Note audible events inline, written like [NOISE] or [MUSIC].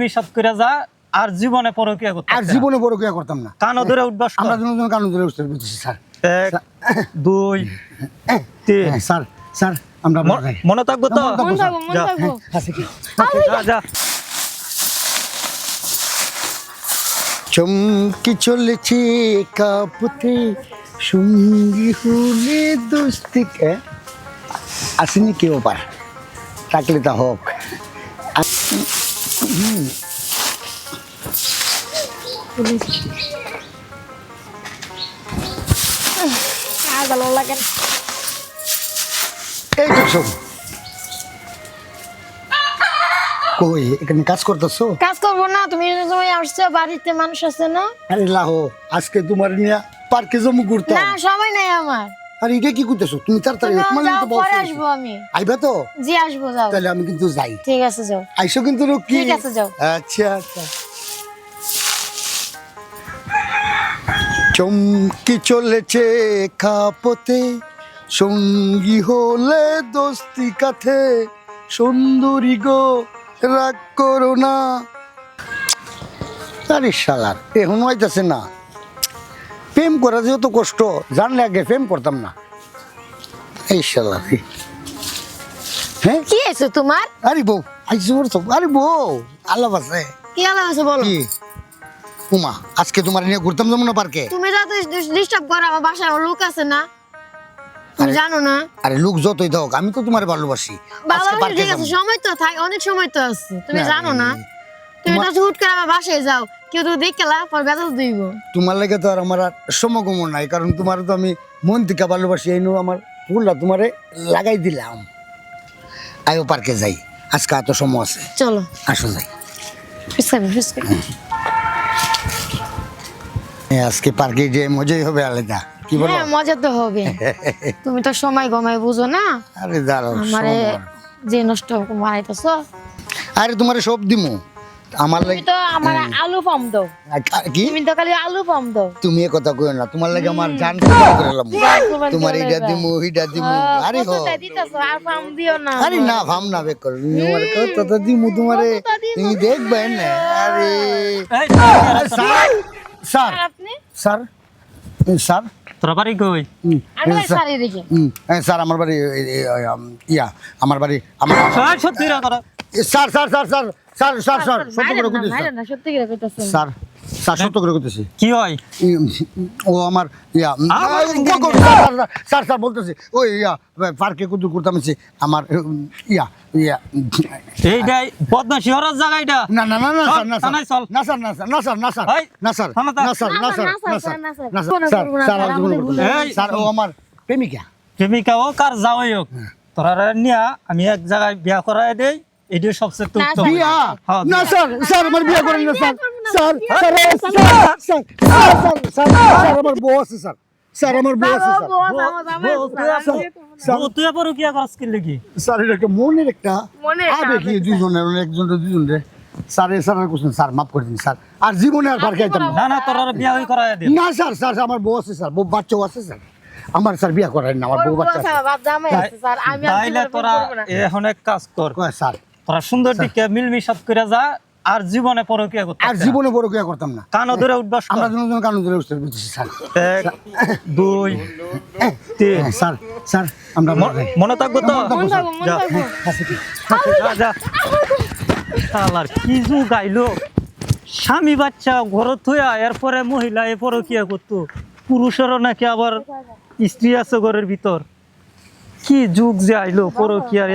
নিষেধ করে যা আর জীবনে পরকিয়া আর জীবনে করতাম না। কানো ধরে উঠবাস কর। আমরা দুজন কানুন ধরে উঠতে পেরেছি স্যার। এক দুই তিন। স্যার স্যার আমরা মনে থাকব তো? মনে মন মন। চমকি চলেছে কাপতে সঙ্গী হলে দোস্তিকে আসেনি কেউ পার থাকলে তা হোক। ভালো লাগে এই তো কই এখানে কাজ করতেছো? কাজ করব না তুমি সময় আসছো বাড়িতে মানুষ আছে না। আরে লাহো আজকে তোমার নিয়ে পার্কে জমু ঘুরতাম। না সময় নাই আমার। আর এটা কি করতেছো? তুমি তাড়াতাড়ি পরে আসব আমি। আইবা তো? জি আসব যাও। তাহলে আমি কিন্তু যাই। ঠিক আছে যাও। আইসো কিন্তু ঠিক আছে, যাও। আচ্ছা আচ্ছা। চমকি চলেছে খাপতে সঙ্গী হলে দোস্তি কাথে সুন্দরী গো রাগ করো না। আরে শালার এখন হইতাছে না। প্রেম করা যেহেতু কষ্ট জানলে আগে প্রেম করতাম না। এই শালার হ্যাঁ? কি আছে তোমার? আরে বউ আইসো আরে বউ আল্লাহ আছে কি আলাদা আছে বলো? উমা আজকে তোমার নিয়ে ঘুরতাম যেমন পার্কে? তুমি যাতে ডিস্টার্ব করো আমার বাসায় লোক আছে না। তুমি জানো না। আরে লোক যতই হোক আমি তো তোমার ভালোবাসি। পার্কে ঠিক আছে সময় তো থাক অনেক সময় তো আছে। তুমি জানো না তুমি তো হুট করে আমার বাসায় যাও কেউ তো দেখলা পর বেজাল দিব। তোমার লাগে তো আর আমার আর সমাগম নাই কারণ তোমার তো আমি মন থেকে ভালোবাসি এই আমার ফুলটা তোমারে লাগাই দিলাম। আয়ো পার্কে যাই আজকে এত সময় আছে। চলো। আসো যাই। ফিসকাবি ফিসকাবি আজকে পার্কে যে মজাই হবে আলাদা। কি বলো? হ্যাঁ মজা তো হবে। [LAUGHS] তুমি তো সময় গমায় বুঝো না? আরে দাঁড়াও আমারে যে নষ্ট বানাইতেছো আরে তোমারে সব দিমু। আমার লাগে তো আমার আলু পাম দাও। কি তুমি তো খালি আলু পাম দাও। তুমি এ কথা কইও না তোমার লাগে আমার জান তোমার এইটা দিমু এইটা দিমু আরে হো। আর পাম দিও না আরে না ভাম না বেক কর তোমার কত তো দিমু তোমারে? তুমি দেখবে না আরে। Sir sir. স্যার? স্যার? তোরা বাড়ি কই? স্যার, আমার বাড়ি ইয়া আমার বাড়ি আমার sir sir sir sir sir sir sir সত্য করে স্যার স্যার সত্য করে কইতেছি কি হয়? ও আমার ইয়া স্যার, স্যার, বলতেছি ওই ইয়া পার্কে কুদু করতাম আমার ইয়া ইয়া এইটাই পদ্মা শিহরের জায়গা এটা? না না না না স্যার না। স্যার। না স্যার না স্যার না স্যার না স্যার না স্যার না স্যার না স্যার না স্যার না স্যার। না স্যার স্যার স্যার ও আমার প্রেমিকা। প্রেমিকা হোক আর যাওয়াই হোক। তোরা নিয়া আমি এক জায়গায় বিয়া করাই দেই এটাই সবচেয়ে উত্তম। বিয়া? হ্যাঁ, না বিয়া। স্যার স্যার আমার বিয়া করেন না স্যার। স্যার বিয়া স্যার করব না। Sir sir sir sir sir sir আমার বউ আছে স্যার স্যার আমার বউ আছে স্যার বউ, তুই আবার- স্যার। বউ, তুই আবার কি করাস কি লেগে স্যার এটা একটা মনের একটা মনের একটা আবেগ এই দুজনের একজন দুজন স্যার এ স্যার কোশ্চেন স্যার মাফ করে দিন স্যার আর জীবনে আর পার্কে আইতাম না না না তোরা বিয়া হয়ে না স্যার স্যার স্যার, আমার বউ আছে স্যার বউ বাচ্চাও আছে স্যার আমার স্যার বিয়া করেন না আমার বউ বাচ্চা আছে তাইলে তোরা এখন এক কাজ কর কয়, স্যার তোরা সুন্দর দিকে মিলমিশাত করে যা আর জীবনে পরকিয়া করতে আর জীবনে বড় কিয়া করতাম না। কানো ধরে উঠবাস। আমরা দুজন ধরে উঠতে পেরেছি স্যার। এক দুই তিন। হ্যাঁ, স্যার স্যার আমরা মনে থাকব তো? যা। যা, যা। কি যুগ আইলো? স্বামী বাচ্চা ঘর থুয়া এরপরে মহিলা এ পরকিয়া করতো। পুরুষেরও নাকি আবার স্ত্রী আছে ঘরের ভিতর। কি যুগ যে আইলো পরকিয়া